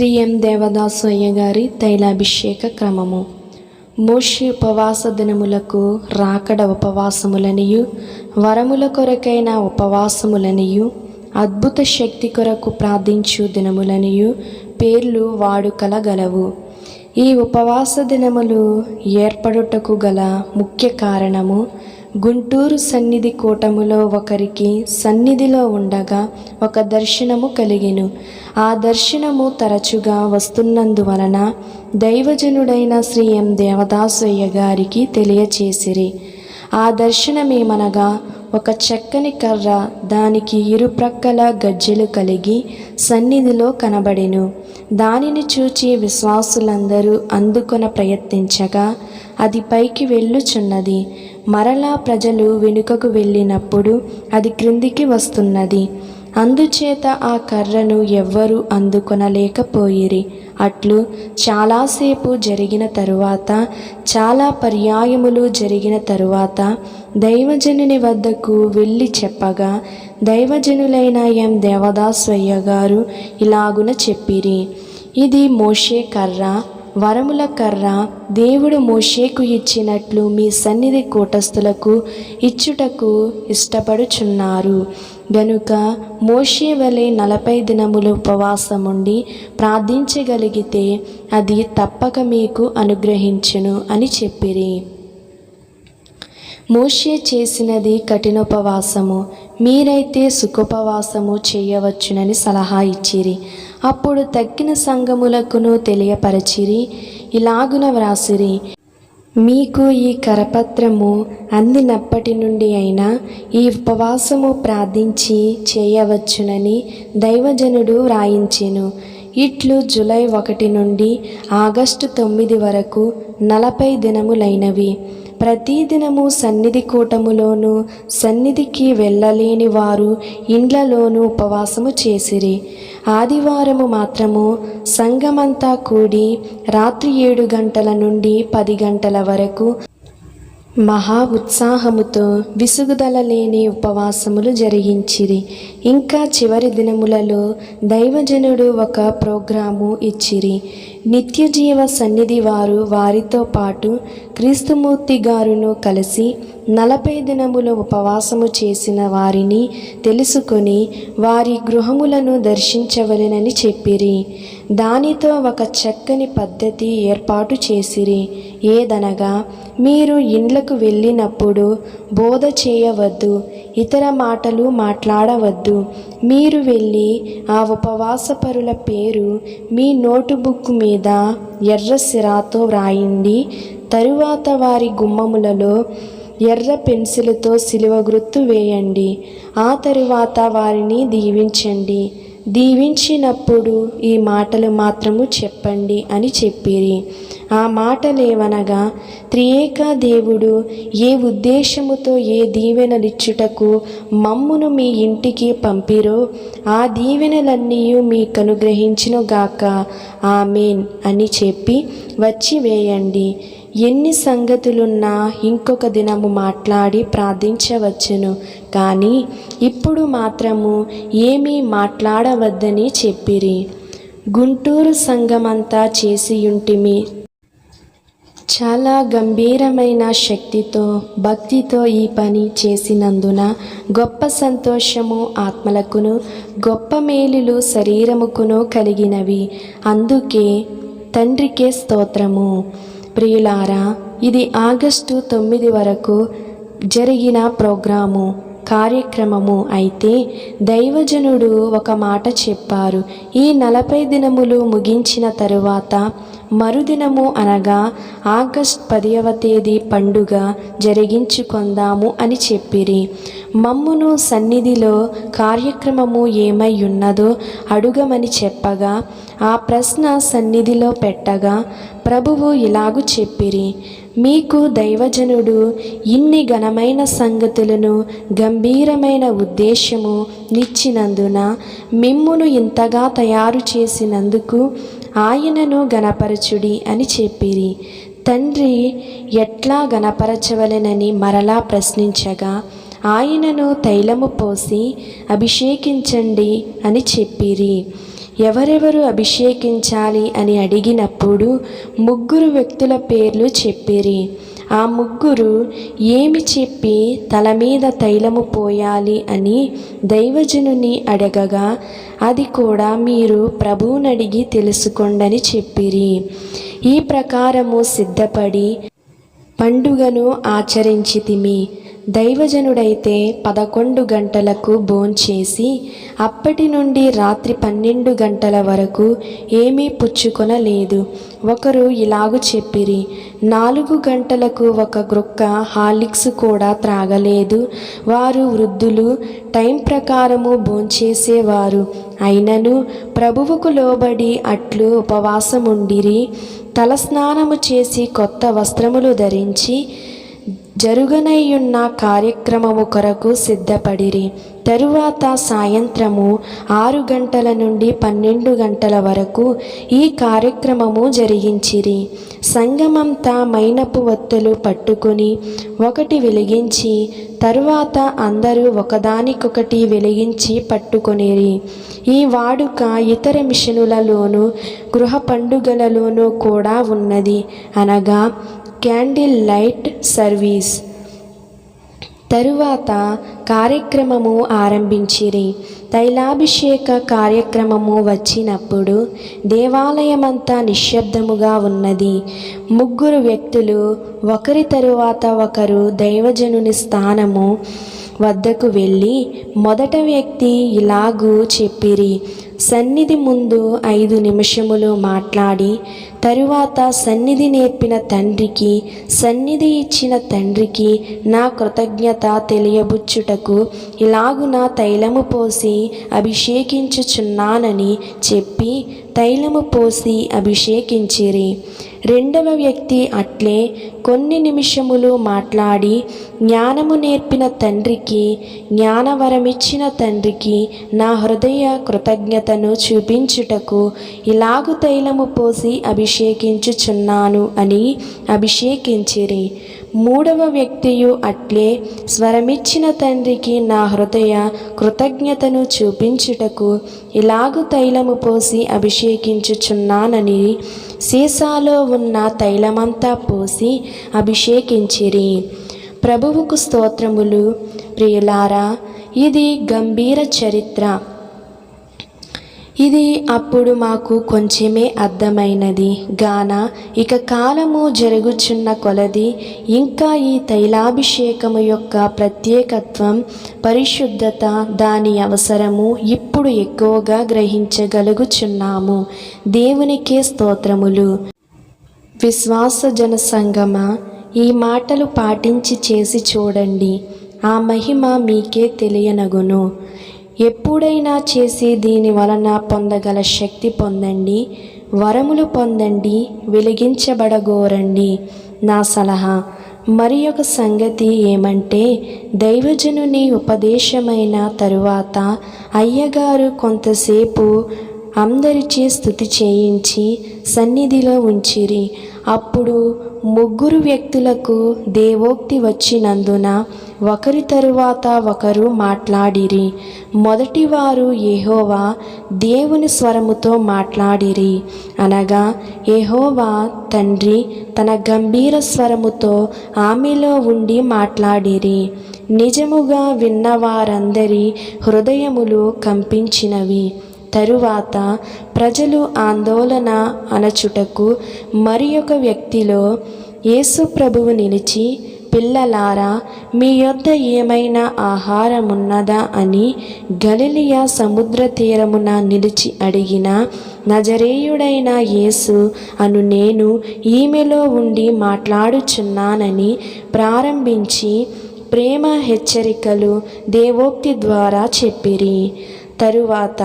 శ్రీ ఎం దేవదాసయ్య గారి తైలాభిషేక క్రమము. మోషి ఉపవాస దినములకు రాకడ ఉపవాసములనియు వరముల కొరకైన ఉపవాసములనియు అద్భుత శక్తి కొరకు ప్రార్థించు దినములనియు పేర్లు వాడుకల గలవు ఈ ఉపవాస దినములు ఏర్పడుటకు గల ముఖ్య కారణము గుంటూరు సన్నిధి కూటములో ఒకరికి సన్నిధిలో ఉండగా ఒక దర్శనము కలిగెను. ఆ దర్శనము తరచుగా వస్తున్నందువలన దైవజనుడైన శ్రీ ఎం. దేవదాసయ్య గారికి తెలియచేసిరి. ఆ దర్శనమేమనగా ఒక చక్కని కర్ర దానికి ఇరుప్రక్కల గజ్జెలు కలిగి సన్నిధిలో కనబడెను. దానిని చూచి విశ్వాసులందరూ అందుకొన ప్రయత్నించగా అది పైకి వెళ్ళుచున్నది. మరలా ప్రజలు వెనుకకు వెళ్ళినప్పుడు అది క్రిందికి వస్తున్నది. అందుచేత ఆ కర్రను ఎవ్వరూ అందుకొనలేకపోయిరి. అట్లు చాలాసేపు జరిగిన తరువాత చాలా పర్యాయములు జరిగిన తరువాత దైవజనుని వద్దకు వెళ్ళి చెప్పగా దైవజనులైన ఎం. దేవదాస్వయ్య గారు ఇలాగున చెప్పిరి. ఇది మోషే కర్ర. వరముల కర్ర దేవుడు మోషేకు ఇచ్చినట్లు మీ సన్నిధి కూటస్థులకు ఇచ్చుటకు ఇష్టపడుచున్నారు. గనుక మోషే వలె నలభై దినములు ఉపవాసముండి ప్రార్థించగలిగితే అది తప్పక మీకు అనుగ్రహించును అని చెప్పిరి. మోషే చేసినది కఠినోపవాసము. మీరైతే సుఖోపవాసము చేయవచ్చునని సలహా ఇచ్చిరి. అప్పుడు తగ్గిన సంఘములకును తెలియపరచిరి. ఇలాగున వ్రాసిరి. మీకు ఈ కరపత్రము అందినప్పటి నుండి అయినా ఈ ఉపవాసము ప్రార్థించి చేయవచ్చునని దైవజనుడు వ్రాయించెను. ఇట్లు జూలై ఒకటి నుండి ఆగస్టు తొమ్మిది వరకు నలభై దినములైనవి. ప్రతిదినము సన్నిధి కూటములోను సన్నిధికి వెళ్ళలేని వారు ఇండ్లలోనూ ఉపవాసము చేసిరి. ఆదివారము మాత్రము సంఘమంతా కూడి రాత్రి ఏడు గంటల నుండి పది గంటల వరకు మహా ఉత్సాహముతో విసుగుదల లేని ఉపవాసములు జరిగించిరి. ఇంకా చివరి దినములలో దైవజనుడు ఒక ప్రోగ్రాము ఇచ్చిరి. నిత్యజీవ సన్నిధి వారు వారితో పాటు క్రీస్తుమూర్తి గారును కలిసి నలభై దినములు ఉపవాసము చేసిన వారిని తెలుసుకొని వారి గృహములను దర్శించవలెనని చెప్పిరి. దానితో ఒక చక్కని పద్ధతి ఏర్పాటు చేసిరి. ఏదనగా మీరు ఇండ్లకు వెళ్ళినప్పుడు బోధ చేయవద్దు ఇతర మాటలు మాట్లాడవద్దు. మీరు వెళ్ళి ఆ ఉపవాసపరుల పేరు మీ నోటుబుక్ మీద ఎర్ర సిరాతో వ్రాయండి. తరువాత వారి గుమ్మములలో ఎర్ర పెన్సిల్తో సిలువ గుర్తు వేయండి. ఆ తరువాత వారిని దీవించండి. దీవించినప్పుడు ఈ మాటలు మాత్రము చెప్పండి అని చెప్పిరి. ఆ మాటలేవనగా త్రియేకా దేవుడు ఏ ఉద్దేశముతో ఏ దీవెనలిచ్చుటకు మమ్మును మీ ఇంటికి పంపిరో ఆ దీవెనలన్నీ మీకు అనుగ్రహించినగాక ఆమెన్ అని చెప్పి వచ్చి వేయండి. ఎన్ని సంగతులున్నా ఇంకొక దినము మాట్లాడి ప్రార్థించవచ్చును. కానీ ఇప్పుడు మాత్రము ఏమీ మాట్లాడవద్దని చెప్పిరి. గుంటూరు సంఘమంతా చేసియుంటిమి. చాలా గంభీరమైన శక్తితో భక్తితో ఈ పని చేసినందున గొప్ప సంతోషము ఆత్మలకును గొప్ప మేలులు శరీరముకును కలిగినవి. అందుకే తండ్రికే స్తోత్రము. ప్రియులారా ఇది ఆగస్టు తొమ్మిది వరకు జరిగిన ప్రోగ్రాము కార్యక్రమము. అయితే దైవజనుడు ఒక మాట చెప్పారు. ఈ నలభై దినములు ముగించిన తరువాత మరుదినము అనగా ఆగస్ట్ పదివ తేదీ పండుగ జరిగించుకొందాము అని చెప్పిరి. మమ్మును సన్నిధిలో కార్యక్రమము ఏమై ఉన్నదో అడుగమని చెప్పగా ఆ ప్రశ్న సన్నిధిలో పెట్టగా ప్రభువు ఇలాగు చెప్పిరి మీకు దైవజనుడు ఇన్ని ఘనమైన సంగతులను గంభీరమైన ఉద్దేశము నిచ్చినందున మిమ్మును ఇంతగా తయారు చేసినందుకు ఆయనను గణపరచుడి అని చెప్పిరి. తండ్రి ఎట్లా గణపరచవలెనని మరలా ప్రశ్నించగా ఆయనను తైలము పోసి అభిషేకించండి అని చెప్పిరి. ఎవరెవరు అభిషేకించాలి అని అడిగినప్పుడు ముగ్గురు వ్యక్తుల పేర్లు చెప్పిరి. ఆ ముగ్గురు ఏమి చెప్పి తల మీద తైలము పోయాలి అని దైవజనుని అడగగా అది కూడా మీరు ప్రభువునడిగి తెలుసుకోండని చెప్పిరి. ఈ ప్రకారము సిద్ధపడి పండుగను ఆచరించితిమి. దైవజనుడైతే పదకొండు గంటలకు భోంచేసి అప్పటి నుండి రాత్రి పన్నెండు గంటల వరకు ఏమీ పుచ్చుకొనలేదు. ఒకరు ఇలాగు చెప్పిరి నాలుగు గంటలకు ఒక గ్రొక్క హార్లిక్స్ కూడా త్రాగలేదు. వారు వృద్ధులు టైం ప్రకారము భోంచేసేవారు. అయినను ప్రభువుకు లోబడి అట్లు ఉపవాసముండిరి తలస్నానము చేసి కొత్త వస్త్రములు ధరించి జరుగనయ్యున్న కార్యక్రమము కొరకు సిద్ధపడిరి. తరువాత సాయంత్రము ఆరు గంటల నుండి పన్నెండు గంటల వరకు ఈ కార్యక్రమము జరిగించిరి. సంగమంతా మైనపు ఒత్తులు పట్టుకుని ఒకటి వెలిగించి తరువాత అందరూ ఒకదానికొకటి వెలిగించి పట్టుకొనిరి. ఈ వాడుక ఇతర మిషనులలోనూ గృహ పండుగలలోనూ కూడా ఉన్నది. అనగా క్యాండిల్ లైట్ సర్వీస్. తరువాత కార్యక్రమము ఆరంభించిరి. తైలాభిషేక కార్యక్రమము వచ్చినప్పుడు దేవాలయమంతా నిశ్శబ్దముగా ఉన్నది. ముగ్గురు వ్యక్తులు ఒకరి తరువాత ఒకరు దైవజనుని స్థానము వద్దకు వెళ్ళి మొదట వ్యక్తి ఇలాగూ చెప్పిరి. సన్నిధి ముందు ఐదు నిమిషములు మాట్లాడి తరువాత సన్నిధి నేర్పిన తండ్రికి సన్నిధి ఇచ్చిన తండ్రికి నా కృతజ్ఞత తెలియబుచ్చుటకు ఇలాగున తైలము పోసి అభిషేకించుచున్నానని చెప్పి తైలము పోసి అభిషేకించిరి. రెండవ వ్యక్తి అట్లే కొన్ని నిమిషములు మాట్లాడి జ్ఞానము నేర్పిన తండ్రికి జ్ఞానవరమిచ్చిన తండ్రికి నా హృదయ కృతజ్ఞతను చూపించుటకు ఇలాగు తైలము పోసి అభిషేకించుచున్నాను అని అభిషేకించిరి. మూడవ వ్యక్తియు అట్లే స్వరమిచ్చిన తండ్రికి నా హృదయ కృతజ్ఞతను చూపించుటకు ఇలాగు తైలము పోసి అభిషేకించుచున్నానని సీసాలో ఉన్న తైలమంతా పోసి అభిషేకించిరి. ప్రభువుకు స్తోత్రములు. ప్రియులారా ఇది గంభీర చరిత్ర. ఇది అప్పుడు మాకు కొంచెమే అర్థమైనది. గాన ఇక కాలము జరుగుచున్న కొలది ఇంకా ఈ తైలాభిషేకము యొక్క ప్రత్యేకత్వం పరిశుద్ధత దాని అవసరము ఇప్పుడు ఎక్కువగా గ్రహించగలుగుచున్నాము. దేవునికే స్తోత్రములు. విశ్వాస జన సంగమ ఈ మాటలు పాటించి చేసి చూడండి. ఆ మహిమ మీకే తెలియనగును. ఎప్పుడైనా చేసి దీని వలన పొందగల శక్తి పొందండి వరములు పొందండి వెలిగించబడగోరండి. నా సలహా మరి ఒక సంగతి ఏమంటే దైవజనుని ఉపదేశమైన తరువాత అయ్యగారు కొంతసేపు అందరిచే స్థుతి చేయించి సన్నిధిలో ఉంచిరి. అప్పుడు ముగ్గురు వ్యక్తులకు దేవోక్తి వచ్చినందున ఒకరి తరువాత ఒకరు మాట్లాడిరి. మొదటివారు ఏహోవా దేవుని స్వరముతో మాట్లాడిరి. అనగా ఏహోవా తండ్రి తన గంభీర స్వరముతో ఆమెలో ఉండి మాట్లాడిరి. నిజముగా విన్నవారందరి హృదయములు కంపించినవి. తరువాత ప్రజలు ఆందోళన అనచుటకు మరి ఒక వ్యక్తిలో యేసు ప్రభువు నిలిచి పిల్లలారా మీ యొద్ద ఏమైనా ఆహారమున్నదా అని గలిలియా సముద్ర తీరమున నిలిచి అడిగిన నజరేయుడైన యేసు అను నేను ఈమెలో ఉండి మాట్లాడుచున్నానని ప్రారంభించి ప్రేమ హెచ్చరికలు దేవోక్తి ద్వారా చెప్పిరి. తరువాత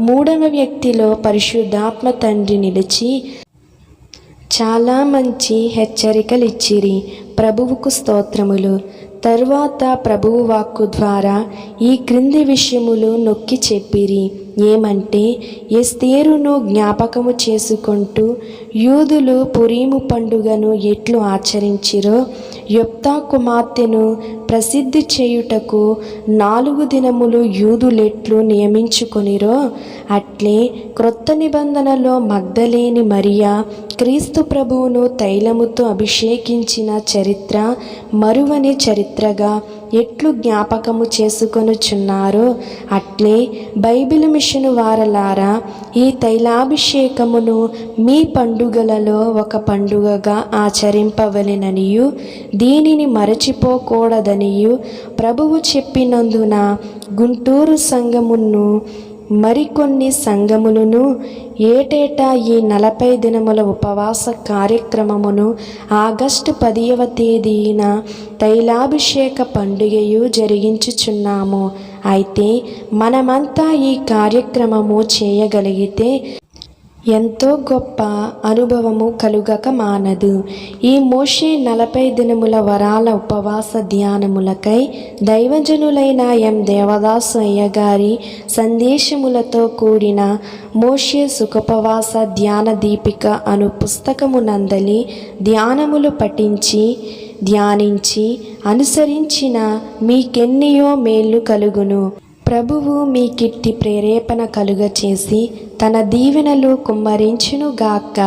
మూడవ వ్యక్తిలో పరిశుద్ధాత్మ తండ్రి నిలిచి చాలా మంచి హెచ్చరికలు ఇచ్చిరి ప్రభువుకు స్తోత్రములు. తరువాత ప్రభువు వాక్కు ద్వారా ఈ క్రింది విషయములు నొక్కి చెప్పిరి. ఏమంటే ఎస్తేరును జ్ఞాపకము చేసుకుంటూ యూదులు పురీము పండుగను ఎట్లు ఆచరించిరో యొప్తా కుమార్తెను ప్రసిద్ధి చేయుటకు నాలుగు దినములు యూదులెట్లు నియమించుకొనిరో అట్లే క్రొత్త నిబంధనలో మగ్ధలేని మరియా క్రీస్తు ప్రభువును తైలముతో అభిషేకించిన చరిత్ర మరువని చరిత్రగా ఎట్లు జ్ఞాపకము చేసుకొనుచున్నారో అట్లే బైబిల్ మిషన్ వారలారా ఈ తైలాభిషేకమును మీ పండుగలలో ఒక పండుగగా ఆచరింపవలెననియు దీనిని మరచిపోకూడదనియు ప్రభువు చెప్పినందున గుంటూరు సంఘమును మరికొన్ని సంఘములను ఏటేటా ఈ నలభై దినముల ఉపవాస కార్యక్రమమును ఆగస్టు పదియవ తేదీన తైలాభిషేక పండుగయు జరిగించుచున్నాము. అయితే మనమంతా ఈ కార్యక్రమము చేయగలిగితే ఎంతో గొప్ప అనుభవము కలుగక మానదు. ఈ మోషే నలభై దినముల వరాల ఉపవాస ధ్యానములకై దైవజనులైన ఎం. దేవదాసు అయ్య గారి సందేశములతో కూడిన మోషే సుఖపవాస ధ్యాన దీపిక అను పుస్తకము నందలి ధ్యానములు పఠించి ధ్యానించి అనుసరించిన మీకెన్నియో మేళ్ళు కలుగును. ప్రభువు మీ కిట్టి ప్రేరేపణ కలుగ చేసి తన దీవెనలు కుమ్మరించునుగాక.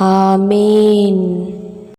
ఆమెన్.